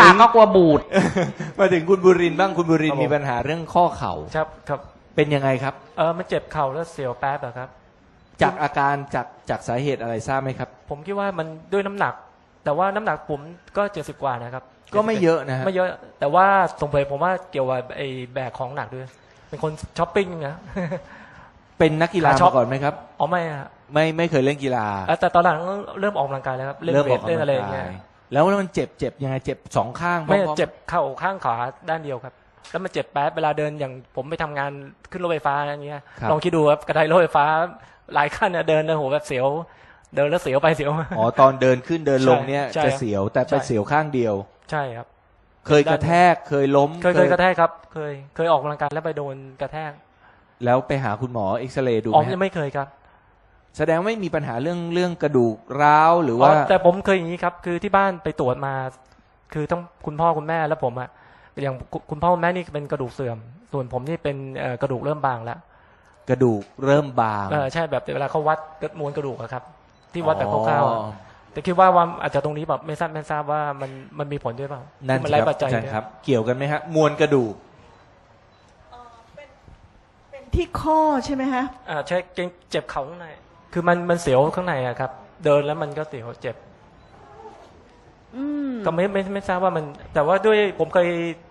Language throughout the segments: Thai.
ปากก็กลัวบูด มาถึงคุณบุรินทร์บ้างคุณบุรินทครับร์ผม มีปัญหาเรื่องข้อเข่าครับครับเป็นยังไงครับ เออมันเจ็บเข่าแล้วเสียวแป๊บอะครับ จากอาการจากจากสาเหตุอะไรทราบไหมครับ ผมคิดว่ามันด้วยน้ำหนัก แต่ว่าน้ำหนักผมก็เจ็ดสิบกว่านะครับก็ไม่เยอะนะฮะไม่เยอะ แต่ว่าสงสัยผมว่าเกี่ยวกับไอ้แบกของหนักด้วย เป็นคนช้อปปิ้งนะ เป็นนักกีฬาขาช็อป มาก่อนไหมครับ อ๋อไม่อะไม่ไม่เคยเล่นกีฬาเอ่อแต่ตอนหลังเริ่มออกกำลังกายแล้วครับเล่นเริ่มเวออทกเล่นกำลัอะไรงอย่างเงี้กายยแล้วมันเจ็บเจ็บยังไงเจ็บสองข้างพร้ไม่อมๆเจ็บเข่าข้างขวาด้านเดียวครับ แล้วมันเจ็บแป๊บเวลาเดินอย่างผมไปทำงานขึ้นรถไฟฟ้าอย่างเงี้ยครับลองคิดดูครับกระไดรถไฟฟ้าหลายขั้นเนี่ยเดินนะโหแบบเสียว เดินแล้วเสียวไปเสียวมา อ๋อตอนเดินขึ้นเดินลงเนี่ยใช่จะครับเสียวแต่เป็นใช่เสียวข้างเดียว ใช่ครับ เคยกระแทกเคยล้มเคยเคยกระแทกครับ เคยเคยออกกำลังกายแล้วไปโดนกระแทกแล้วไปหาคุณหมอเอ็กซเรย์ดูอ๋อไหมยังฮะไม่เคยครับ แสดงว่าไม่มีปัญหาเรื่องเรื่องกระดูกร้าวหรือว่าอ๋อแต่ผมเคยอย่างนี้ครับ คือที่บ้านไปตรวจมา คือต้องคุณพ่อคุณแม่แล้วผมอะอย่างคุณคุณพ่อคุณแม่นี่เป็นกระดูกเสื่อม ส่วนผมนี่เป็นเอ่อกระดูกเริ่มบางแล้วกระดูกเริ่มบางเออใช่แบบเวลาเขาวัดมวลกระดูกอะครับ ที่วัดแบบคร่าวๆอ๋อะอแต่คิดว่าว่าอาจจะตรงนี้แบบไม่ทราบไม่ทราบว่ามันมันมีผลด้วยเปล่านั่นที่มัสิไร้ครับปัจจัยอาจารย์เนี่ยครับ เกี่ยวกันไหมฮะมวลกระดูกเป็นที่ข้อใช่ไหมฮะอ่าใช่เกร็งเจ็บเข่าข้างใน คือมันมันเสียวข้างในอะครับ เดินแล้วมันก็เสียวเจ็บอืมก็ไม่ไม่ไม่ทราบว่ามัน แต่ว่าด้วยผมเคย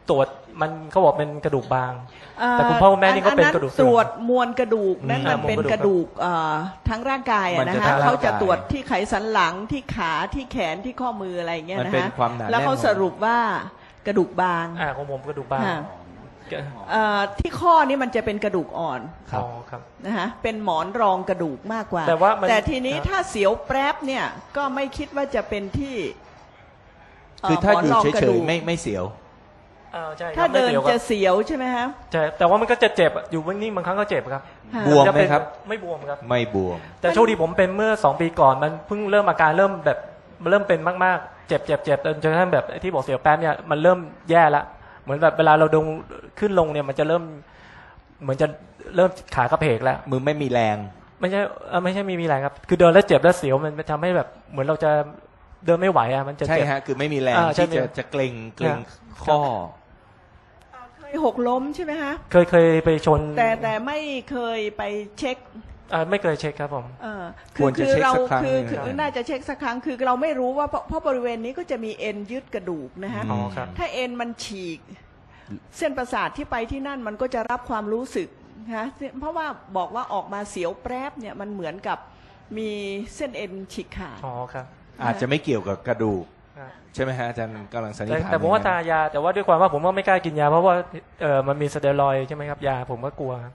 ตรวจมันเขาบอกเป็นกระดูกบางาแต่คุณพ่อคุณแม่นี่ก็เป็นกระดูกเสื่อมตรวจมวลกระดูกนั่นอืมมันเป็นมวลกกระระดูดูกกเอ่อทั้งร่างกายมัอะนนะจะฮะทั้งร่างกายเขาจะตรวจที่ไขสันหลังที่ขาที่แขนที่ข้อมืออะไรอย่างเงี้ยมันนะเป็นฮะความหนาแล้วเขาแน่นของสรุปว่ากระดูกบางอ่าของผมกระดูกบางฮะเอ่อ ที่ข้อนี่มันจะเป็นกระดูกอ่อนครับอ๋อครับนะฮะเป็นหมอนรองกระดูกมากกว่า แต่ว่ามันทีนี้ครับถ้าเสียวแปรบเนี่ยก็ไม่คิดว่าจะเป็นที่เคือถ้าอยู่หมนรงเฉกระยดูกๆไม่ไม่เสียวอ่าใช่ครับถ้าเดินไม่สียวคจะรับเสียวใช่ไหมฮะใช่แต่ว่ามันก็จะเจ็บอะอยู่นิ่งๆบางครั้งก็เจ็บครับค่ะบวมจะไหมเป็นครับ ไม่บวมครับ ไม่บวม แต่โชคดีผมเป็นเมื่อสองปีก่อนมันเพิ่งเริ่มอาการเริ่มแบบมันเริ่มเป็นมากๆ เจ็บเจ็บเจ็บจนกระทั่งแบบไอ้ที่บอกเสียวแป๊บเนี่ยมันเริ่มแย่ละเห มือนแบบเวลาเราดงขึ้นลงเนี่ยมันจะเริ่ม เหมือนจะเริ่มขากระเพกแล้ว มือไม่มีแรง ไม่ใช่เอ่อไม่ใช่มีมีอะไรครับ คือเดินแล้วเจ็บแล้วเสียวมันทำให้แบบ เหมือนเราจะเดินไม่ไหวอะมันจะใช่เจ็บ ฮะ คือไม่มีแรงอ่าใช่ที่จะมีจะเกร็งเกร็งครับ ข้อ เคยหกล้มใช่ไหมฮะเคยเคยไปชนแต่แต่ไม่เคยไปเช็คเอ่อไม่เคยเช็คครับผม เออควรจะเช็คเราสักครั้งคือหนึ่งคือครับน่าจะเช็คสักครั้งคือเราไม่รู้ว่าเพราะเพราะบริเวณนี้ก็จะมีเอ็นยึดกระดูกนะฮะอืมอ๋อครับ ถ้าเอ็นมันฉีก เส้นประสาทที่ไปที่นั่นมันก็จะรับความรู้สึกนะเพราะว่าบอกว่าออกมาเสียวแปรบเนี่ยมันเหมือนกับมีเส้นเอ็นฉีกขาด อ๋อครับอาจจะไม่เกี่ยวกับกระดูกครับใช่ไหมฮะอาจารย์กำลังสันนิษแต่ฐานแต่ผมว่าอย่งตานั้นยา แต่ว่าด้วยความว่าผมว่าไม่กล้ากินยา เพราะว่าเออมันมีสเตียรอยด์ใช่ไหมครับยาผมก็กลัวครับ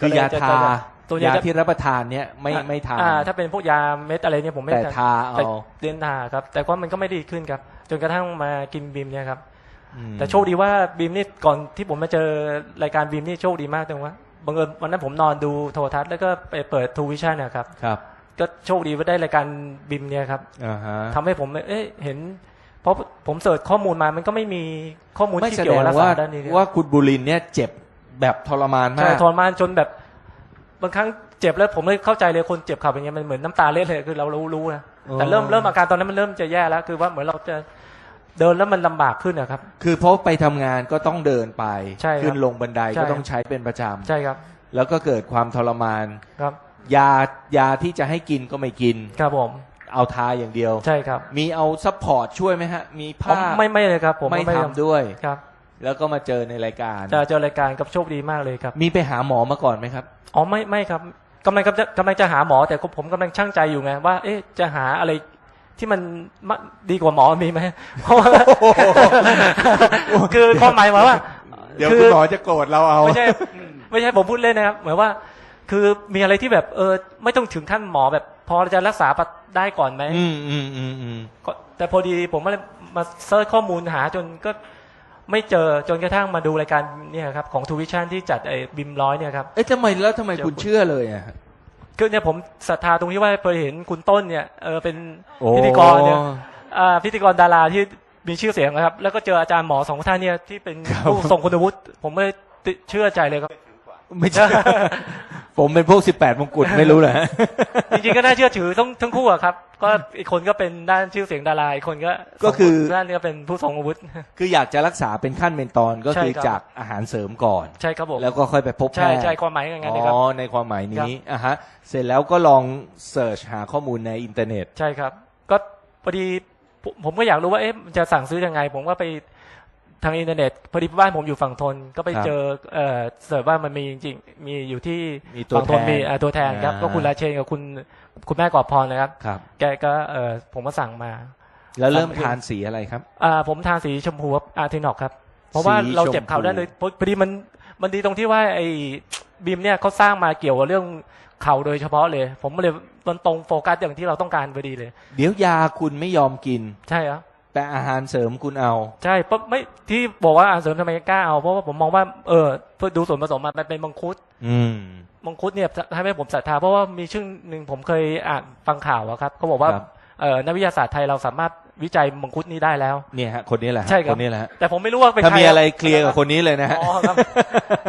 คือยาก็เลยจะทาจะตัวยาจะที่รับประทานเนี่ยไม่ไม่ทานอ่าถ้าเป็นพวกยาเม็ดอะไรเนี่ยผมไม่แต่ทาเอาแต่เดินทาครับ แต่ว่ามันก็ไม่ดีขึ้นครับ จนกระทั่งมากินบีมเนี่ยครับอืมแต่โชคดีว่าบีมนี่ก่อนที่ผมมาเจอรายการบีมนี่โชคดีมากตรงว่าบังเอิญวันนั้นผมนอนดูโทรทัศน์แล้วก็ไปเปิดทูวิชั่นนะครับครับ ก็โชคดีว่าได้รายการบีมเนี่ยครับอ่าฮะทำให้ผมเอ๊ะเห็น เพราะผมเสิร์ชข้อมูลมามันก็ไม่มีข้อมูลไม่ที่แสเกี่ดยวงกับรักษาว่าด้านนี้เลยว่าคุณบุรินทร์เนี่ยเจ็บ แบบทรมานมาใช่กทรมานจนแบบ บางครั้งเจ็บแล้วผมเลยเข้าใจเลยคนเจ็บเข่าเป็นไงมันเหมือนน้ำตาเล็ดเลยคือเรารู้รู้นะแต่เริ่มเริ่มอาการตอนนั้นมันเริ่มจะแย่แล้ว คือว่าเหมือนเราจะเดินแล้วมันลำบากขึ้นนะครับ คือเพราะไปทำงานก็ต้องเดินไปใช่ครับขึ้นลงบันไดใช่ก็ต้องใช้เป็นประจใช่ครับำแล้วก็เกิดความทรมานครับ ยายาที่จะให้กินก็ไม่กินครับผมเอาทาอย่างเดียว ใช่ครับ มีเอาซัพพอร์ตช่วยไหมฮะ มีผมผ้าไม่ไม่เลยครับ ผมไม่ทำด้วยครับ แล้วก็มาเจอในรายการจะเจอรายการกับโชคดีมากเลยครับ มีไปหาหมอมาก่อนไหมครับ อ๋อไม่ไม่ครับกำลังกำลังกำลังจะหาหมอแต่ผมกำลังช่างใจอยู่ไงว่า เอ๊ะจะหาอะไรที่มันมะดีกว่าหมอมีไหมเพราะว่าคือความหมายหมายว่า เดี๋ยวคืคุณหมอจะโกรธเราเอา ไม่ใช่ไม่ใช่ผมพูดเล่นนะครับ หมายว่า คือมีอะไรที่แบบเออไม่ต้องถึงขั้นหมอแบบ พอจะรักษาได้ก่อนไหมอืมอืมอืมอืมก็แต่พอดีผมก็เลยมาเซิร์ชข้อมูลหาจนก็ ไม่เจอจนกระทั่งมาดูรายการเนี่ยครับของทูวิชั่นที่จัดไอ้บิมร้อยเนี่ยครับเอ๊ะทำไมแล้วทำไมเจอคุณคุณเชื่อเลยอะคือเนี่ยผมศรัทธาตรงที่ว่าเคยเห็นคุณต้นเนี่ยเออเป็นโอ้พิธีกรเนี่ยอ่าพิธีกรดาราที่มีชื่อเสียงนะครับ แล้วก็เจออาจารย์หมอสองท่านเนี่ยที่เป็นผู้ทรงคุณวุฒิผมไม่เชื่อใจเลยครับ ไม่ใช่ผผมเป็นพวกสิบแปดมงกุฎไม่รู้เหรอฮะจริงๆก็น่าเชื่อถือทั้งทั้งคู่อะครับ ก็อีกคนก็เป็นด้านชื่อเสียงดาราอีกคนก็ก็คือด้านนี้ก็เป็นผู้ทรงอาวุธ คืออยากจะรักษาเป็นขั้นเป็นตอนก็คือใช่ครับจากอาหารเสริมก่อน ใช่ครับผมแล้วก็ค่อยไปพบแพใช่ทย์ใช่ความหมายอย่างนั้นเลยครับอ๋อในความหมายนี้อะฮะ เสร็จแล้วก็ลองเสิร์ชหาข้อมูลในอินเทอร์เน็ต ใช่ครับ ก็พอดีผมผมก็อยากรู้ว่าเอ๊ะมันจะสั่งซื้อยังไง ผมก็ไป ทางอินเทอร์เน็ตพอดีบ้านผมอยู่ฝั่งทนก็ไปครับเจอเอ่อเสิร์ชว่ามันมีจริงๆมีอยู่ที่มีตัวฝั่งทนแทนมีอ่าตัวแทนครับอ่าก็คุณราเชนกับคุณคุณแม่กอบพรนะครับครับแกก็เออผมก็สั่งมา แล้วเริ่มทานสีอะไรครับอ่าผมทานสีชมพูครับอาร์ทินอกครับ เพราะว่าสีเราเจ็บเข่าชมพูได้เลยพอพอดีมันมันดีตรงที่ว่าไอ้บีมเนี่ยเขาสร้างมาเกี่ยวกับเรื่องเข่าโดยเฉพาะเลย ผมเลยมันตรงโฟกัสอย่างที่เราต้องการพอดีเลย เดี๋ยวยาคุณไม่ยอมกิน ใช่ครับ แต่อาหารเสริมคุณเอา ใช่เพราะไม่ที่บอกว่าอาหารเสริมทำไมกล้าเอาเพราะว่าผมมองว่าเออเพื่อดูส่วนผสมมันเป็นมังคุด อืมมังคุดเนี่ยทำให้ผมศรัทธาเพราะว่ามีช่วงหนึ่งผมเคยอ่านฟังข่าวอะครับเขาบอกว่าครับเออนักวิทยาศาสตร์ไทยเราสามารถวิจัยมังคุดนี้ได้แล้วเนี่ยฮะคนนี้แหละฮะใช่ครับคนนี้แหละฮะแต่ผมไม่รู้ว่าเป็นถ้าใครมีอะไรเคลียร์กับคนนี้เลยนะฮะอ๋อครับ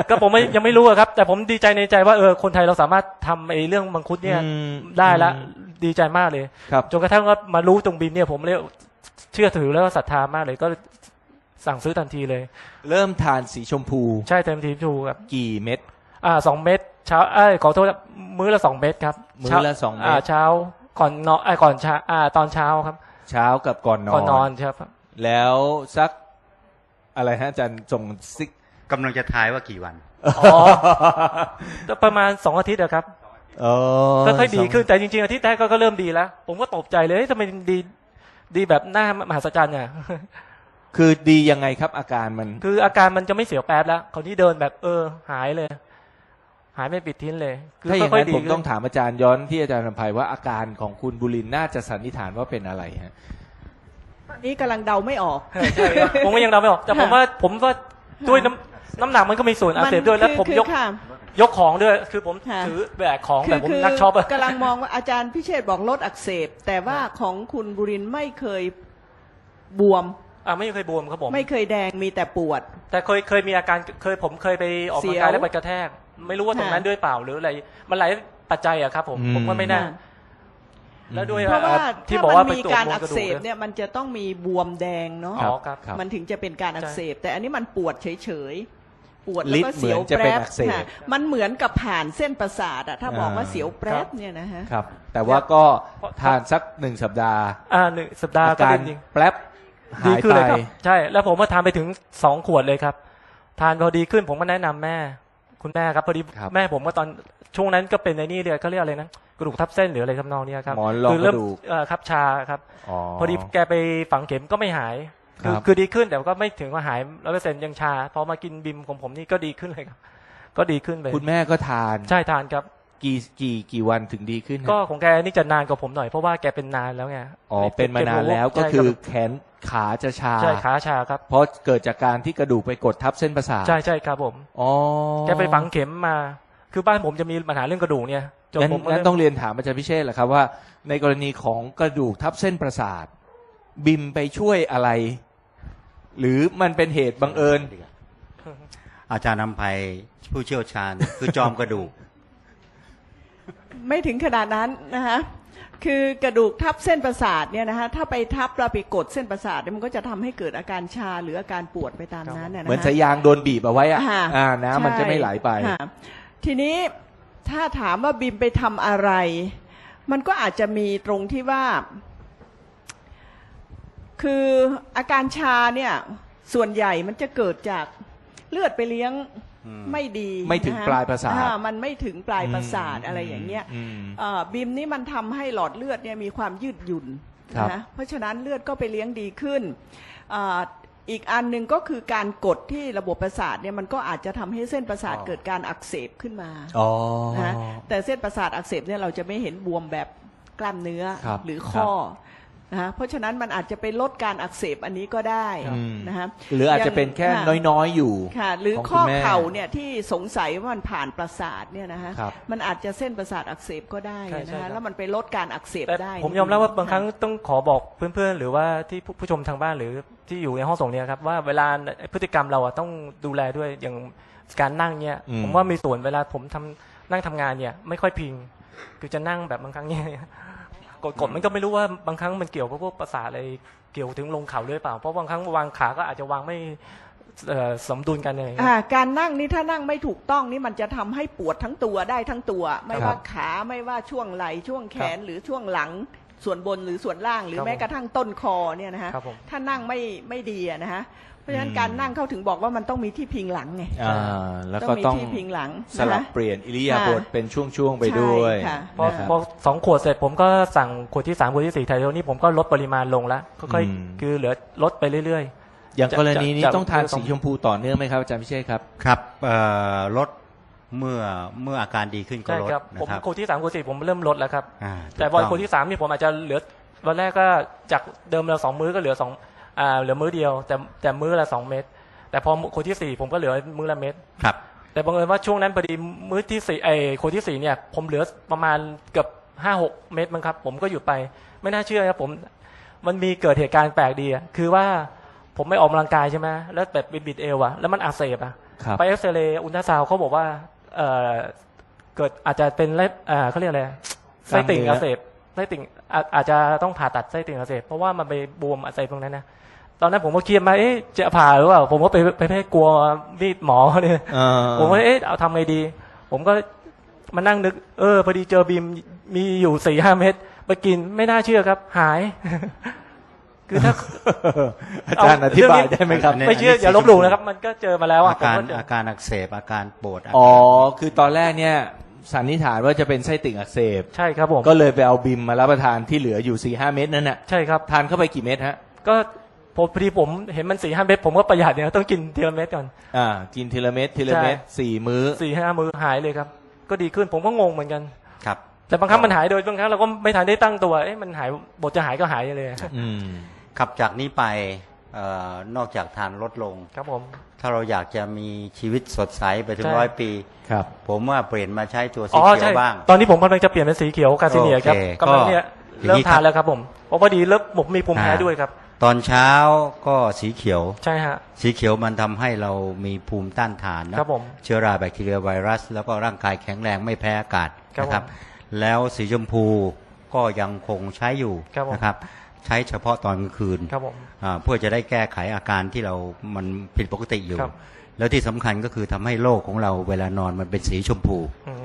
ก็ผมไม่ยังไม่รู้อะครับ แต่ผมดีใจในใจว่าเออคนไทยเราสามารถทำไอ้เรื่องมังคุดเนี่ยอืมได้ละอืมดีใจมากเลยครับจนกระทั่งว่ามารู้ตรงบินเนี่ยผมเลย เชื่อถือแล้วก็ศรัทธามากเลยก็สั่งซื้อทันทีเลย เริ่มทานสีชมพู ใช่เต็มทีทูครับกี่เม็ดอ่าสองเม็ดเช้าเอ้ยขอโทษครับมื้อละสองเม็ดครับมื้อเช้าละสองเม็ดอ่าเช้าก่อนนอนไอ้ยก่อนเช้าอ่าตอนเช้าครับ เช้ากับก่อนนอนก่อนนอนครับ แล้วสักอะไรฮะอาจารย์ส่งซิกกำลังจะทายว่ากี่วันอ๋อประมาณสองอาทิตย์อะครับเออก็ค่อยดีสงขึ้นแต่จริงๆอาทิตย์แรกก็ก็เริ่มดีแล้ว ผมก็ตกใจเลยเฮ้ยทำไมดี ดีแบบหน้ามหัศจรรย์เนี่ยคือดียังไงครับ อาการมัน คืออาการมันจะไม่เสียวแป๊บแล้วคนที่เดินแบบเออ หายเลย หายไม่ปิดทิ้นเลยคืถ้าอย่างค่นั้นๆดีผมต้องถามอาจารย์ย้อนที่อาจารย์นำภัยว่าอาการของคุณบุรินทร์น่าจะสันนิษฐานว่าเป็นอะไรฮะตอนนี้กำลังเดาไม่ออกใช่ครับผมก็ยังเดาไม่ออก แต่ผมว่าผมว่าด้วยน้ำน้ำหนักมันก็มีส่วนอักเสบด้วยแล้วผมคือยกค่ะ ยกของด้วย คือผมค่ะ ถือแบกของคืแบบผมคือนักช็อปอะ กำลังมองว่าอาจารย์พิเชษบอกลดอักเสบ แต่ว่าของคุณบุรินทร์ไม่เคยบวม อ่าไม่เคยบวมครับผม ไม่เคยแดงมีแต่ปวด แต่เคยเคยมีอาการเคยผมเคยไปออกกำลังกายเสียวแล้วไปกระแทก ไม่รู้ว่าตรงนั้นค่ะ ด้วยเปล่าหรืออะไร มันหลายปัจจัยอะครับผมอืม ผมก็ไม่แน่ค่ะแล้วด้วย เพราะว่าที่ถ้าบอกมัว่านไปมีตรวจการมวลอักระดูเสบนะเนี่ยมันจะต้องมีบวมแดงเนาะอ๋อครับครับ มันถึงจะเป็นการอักเสบ แต่อันนี้มันปวดเฉยๆ ปวดลิแล้วดก็เสียวเหมือนจะแปเป็นรบอักเสบ ค่ะมันเหมือนกับผ่านเส้นประสาทอะถ้าบอกว่าอ่าเสียวแปรบเนี่ยนะฮะ ครับ แต่ว่าก็ทานสักหนึ่งสัปดาห์ อ่าหนึ่งสัปดาห์อาก็การดีจริงแป๊บดีหายขึ้นไปเลยครับ ใช่ แล้วผมก็ทานไปถึงสองขวดเลยครับ ทานพอดีขึ้นผมก็แนะนำแม่ คุณแม่ครับพอดีครับแม่ผมก็ตอนช่วงนั้นก็เป็นในนี่เลยเขาเรียกอะไรนะกระดูกทับเส้นหรืออะไรทำนองเนี้ยครับหมอนรองคืเริ่มกระดูก เอ่อครับชาครับ อ๋อ พอดีแกไปฝังเข็มก็ไม่หาย คือครับคือดีขึ้นแต่ก็ไม่ถึงว่าหายร้อยเปอร์เซ็นต์ยังชาพอมากินบิมของผมนี่ก็ดีขึ้นเลยครับ ก็ดีขึ้นไปคุณแม่ก็ทานใช่ทานครับกี่กี่กี่วันถึงดีขึ้นฮะก็ของแกนี่จะนานกว่าผมหน่อยเพราะว่าแกเป็นนานแล้วไงอ๋อเป็นมานานแล้วก็ใช่คือรับแขนขาจะชาใช่ขาชาครับ เพราะเกิดจากการที่กระดูกไปกดทับเส้นประสาทใช่ใช่ครับผมอ๋อแกไปฝังเข็มมา คือบ้านผมจะมีปัญหาเรื่องกระดูกเนี่ยจนงั้นผมก็งั้นเริ่มต้องเรียนถามอาจารย์พิเชษแหละครับว่า ในกรณีของกระดูกทับเส้นประสาท บิมไปช่วยอะไร หรือมันเป็นเหตุบังเอิญ อาจารย์นำภัยผู้เชี่ยวชาญ คือจอมกระดูก ไม่ถึงขนาดนั้นนะคะคือกระดูกทับเส้นประสาทเนี่ยนะคะถ้าไปทับเราไปกดเส้นประสาทเนี่ยมันก็จะทำให้เกิดอาการชาหรืออาการปวดไปตามนั้นนะนะคะเหมือนสายยางโดนบีบเอาไว้อะอ่าอ่าน้ำมันจะไม่ไหลไปค่ะทีนี้ถ้าถามว่าบิมไปทำอะไร มันก็อาจจะมีตรงที่ว่า คืออาการชาเนี่ย ส่วนใหญ่มันจะเกิดจากเลือดไปเลี้ยงอืม ไม่ดีไม่ถึงนคปลายประสาทอ่มันไม่ถึงปลายประสาทอะไรอย่างเงี้ยมเอ่อบิมนี่มันทำให้หลอดเลือดเนี่ยมีความยืดหยุ่นครับ นะเพราะฉะนั้นเลือดก็ไปเลี้ยงดีขึ้นอาอีกอันหนึ่งก็คือการกดที่ระบบประสาทเนี่ยมันก็อาจจะทำให้เส้นประสาทเกิดการอักเสบขึ้นมาอ๋อ นะแต่เส้นประสาทอักเสบเนี่ยเราจะไม่เห็นบวมแบบกล้ามเนื้อครับหรือข้อ นะฮะเพราะฉะนั้นมันอาจจะไปลดการอักเสบอันนี้ก็ได้อืมนะฮะหรืออาจจะเป็นแค่ค่ะน้อยๆอยู่ค่ะ หรือของข้อคุณแม่เข่าเนี่ยที่สงสัยว่ามันผ่านประสาทเนี่ยนะฮะครับมันอาจจะเส้นประสาทอักเสบก็ได้ใช่ใช่นะครัฮะบแล้วมันไปลดการอักเสบแต่ได้ผมยอมรับว่าบางครั้งต้องขอบอกเพื่อนๆ หรือว่าที่ผู้ผู้ชมทางบ้านหรือที่อยู่ในห้องส่งเนี่ยครับว่าเวลาพฤติกรรมเราอะต้องดูแลด้วยอย่างการนั่งเนี่ยอืมผมว่ามีส่วนเวลาผมทำนั่งทำงานเนี่ย ไม่ค่อยพิง คือจะนั่งแบบบางครั้งเนี่ย กดกดมันก็ไม่รู้ว่าบางครั้งมันเกี่ยวกับพวกประสาทอะไรเกี่ยวถึงลงเข่าด้วยเปล่า เพราะบางครั้งวางขาก็อาจจะวางไม่เอ่อสมดุลกันอะไรอย่างเงี้ยอ่าการนั่งนี่ถ้านั่งไม่ถูกต้องนี่มันจะทำให้ปวดทั้งตัวได้ทั้งตัว ไม่ครับว่าขาไม่ว่าช่วงไหล่ช่วงแขนหรือช่วงหลังส่วนบนหรือส่วนล่างหรือครับผมแม้กระทั่งต้นคอเนี่ยนะฮะครับผมถ้านั่งไม่ไม่ดีอะนะฮะ เพราะฉะนั้นอืมการนั่งเข้าถึงบอกว่ามันต้องมีที่พิงหลังไงอ่าแล้วต้ก็องมีต้องที่พิงหลังสนะลับคะเปลี่ยนอิริยาบถค่ะเป็นช่วงๆไปด้วยใช่ค่ะพอนะครับพอสองขวดเสร็จผมก็สั่งขวดที่สามขวดที่สี่ไทโทนี่ผมก็ลดปริมาณลงแล้วค่อยอืมๆคือเหลือลดไปเรื่อยอย่างจะกรณีนี้จะต้องทานจะสีชมพูต่อเนื่องไหมครับอาจารย์พิเชษครับครับเอ่อลดเมื่อเมื่ออาการดีขึ้นๆก็ใช่ลดครับนะผมครับขวดที่สามขวดที่สี่ผมเริ่มลดแล้วครับอ่าแต่วันถูกขวดที่สามนี่ผมอาจจะเหลือวันแรกก็จากเดิมเราสองมื้อก็เหลือสองอ่า เหลือมื้อเดียว แต่แต่มื้อละสองเม็ดแต่พอขวดที่สี่ผมก็เหลือมื้อละเม็ดครับ แต่บังเอิญว่าช่วงนั้นพอดีมื้อที่สี่ไอ้ขวดที่สี่เนี่ย ผมเหลือประมาณเกือบห้าหกเม็ดมั้งครับ ผมก็หยุดไปไม่น่าเชื่อครับผม มันมีเกิดเหตุการณ์แปลกดีอะคือว่าผมไม่ออกกำลังกายใช่ไหมแล้วแบบบิดๆเอวอะแล้วมันอักเสบอะครับไปเอ็กซเรย์อุลตราซาวด์เขาบอกว่าเอ่อเกิดอาจจะเป็นไรอ่าเขาเรียกอะไรไส้ติ่งอักเสบ ไส้ติ่งอาอาจจะต้องผ่าตัดไส้ติ่งอักเสบเพราะว่ามันไปบวมอักเสบตรงนั้นนะตอนนั้นผมก็เครียดมาเอ๊ะจะผ่าหรือเปล่าผมก็ไปไปไปกลัวมีดหมอเนี่ยเออผมก็เอ๊ะเอาทำไงดี ผมก็มานั่งนึก เออพอดีเจอบีมมีอยู่สี่ห้าเม็ดไปกินไม่น่าเชื่อครับ หาย คือถ้าอาจารย์อธิบายได้ไหมครับเนี่ยไม่เชื่ออย่าลบหลู่นะครับ มันก็เจอมาแล้วอะอาผมการก็เจออาการอักเสบอาการปวดาการอ๋อคือตอนแรกเนี่ย สันนิษฐานว่าจะเป็นไส้ติ่งอักเสบ ใช่ครับผมก็เลยไปเอาบิมมารับประทานที่เหลืออยู่4ี่ห้าเม็ดนั่นน่ะใช่ครับทานเข้าไปกี่เม็ดฮะก็ผมพอดีผมเห็นมันสี่ห้าเม็ดผมก็ประหยัดเนี่ยต้องกินทีละเม็ดก่อนอ่ากินทีละเม็ดทีละเม็ดใช่สี่มื้อสี่ห้ามือหายเลยครับ ก็ดีขึ้นผมก็งงเหมือนกันครับ แต่บางครั้งมันหายโดยบางครั้งเราก็ไม่ทันได้ตั้งตัวเอ๊ะมันหายบทจะหายก็หายเลยอืมขับจากนี้ไปเอ่อ นอกจากทานลดลง ครับผม ถ้าเราอยากจะมีชีวิตสดใสไปถึงใช่ ร้อยปี ครับ ผมว่าเปลี่ยนมาใช้ตัวสีอ๋อเขียใช่วบ้าง ตอนนี้ผมกำลังจะเปลี่ยนเป็นสีเขียวกาซิเนียครับโอเคกำลังเนี่ยก็อย่างนี้เริ่มทานครับแล้วครับผมเพราะพอดีเริ่มผมมีภูมิแพ้อ่า ด้วยครับ ตอนเช้าก็สีเขียว ใช่ฮะ สีเขียวมันทำให้เรามีภูมิต้านทานนะครับผมเชื้อราแบคทีเรียไวรัส แล้วก็ร่างกายแข็งแรงไม่แพ้อากาศครับนะครับผมแล้วสีชมพูก็ยังคงใช้อยู่ครับผมนะครับ ใช้เฉพาะตอนกลางคืนครับผมอ่าเพื่อจะได้แก้ไขอาการที่เรามันผิดปกติอยู่ครับแล้วที่สำคัญก็คือทำให้โลกของเราเวลานอนมันเป็นสีชมพูอืม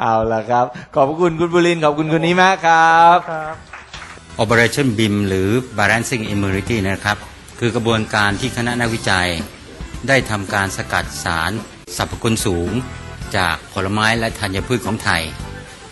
เอาละครับ ขอบพระคุณคุณบุรินทร์ขอบคุณคุณนี้มากครับครับ Operation BIM หรือ Balancing Immunity นะครับ คือกระบวนการที่คณะนักวิจัย ได้ทำการสกัดสารสรรพคุณสูง จากผลไม้และธัญพืชของไทย